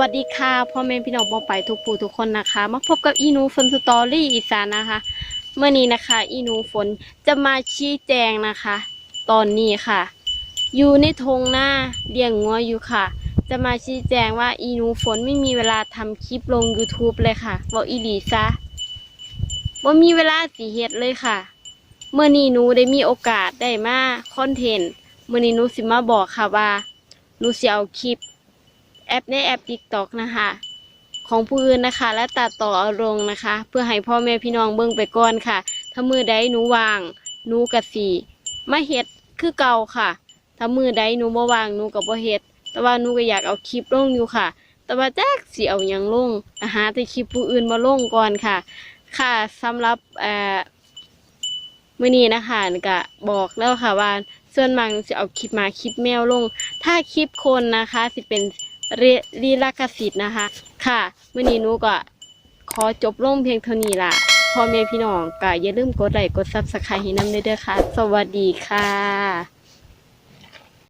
สวัสดีค่ะพ่อแม่พี่น้องปอไปทุกผู้ทุกคนนะคะ มาพบกับอีนูฝนสตอรี่อีสานนะคะเมื่อนี้นะคะ อีนูฝนจะมาชี้แจงนะคะ ตอนนี้ค่ะ อยู่ในทงหน้าเลี้ยงงัวอยู่ค่ะ จะมาชี้แจงว่าอีนูฝนไม่มีเวลาทำคลิปลง YouTube เลยค่ะบอกอีหลีซะว่ามีเวลาสีเฮ็ดเลยค่ะ เมื่อนี้หนูได้มีโอกาสได้มาคอนเทนต์เมื่อนี้หนูสิมาบอกค่ะว่าหนูสิเอาคลิป แอปในแอป TikTok นะคะ ของผู้อื่นนะคะ และตัดต่อเอาลงนะคะ เพื่อให้พ่อแม่พี่น้องเบิ่งไปก่อนค่ะ ถ้ามือใดหนูวางหนูกะสีมาเฮ็ดคือเก่าค่ะ ถ้ามือใดหนูบ่วางหนูก็บ่เฮ็ดแต่ว่าหนูก็อยากเอาคลิปลงอยู่ค่ะ แต่ว่าแจ๊กสิเอาหยังลงอาหาแต่คลิปผู้อื่นมาลงก่อนค่ะ ค่ะสำหรับเอ่อมื้อนี้นะคะหนูก็บอกแล้วค่ะว่าส่วนมากหนูสิเอาคลิปมาคลิปแมวลง ถ้าคลิปคนนะคะสิเป็น เรลีลากสิทธิ์นะคะ ค่ะเมื่อนี้หนูก็ขอจบลงเพียงเท่านี้ล่ะพ่อแม่พี่น้องก็อย่าลืมกดไลค์กดซับสไครต์ให้น้ำเด้อค่ะ สวัสดีค่ะ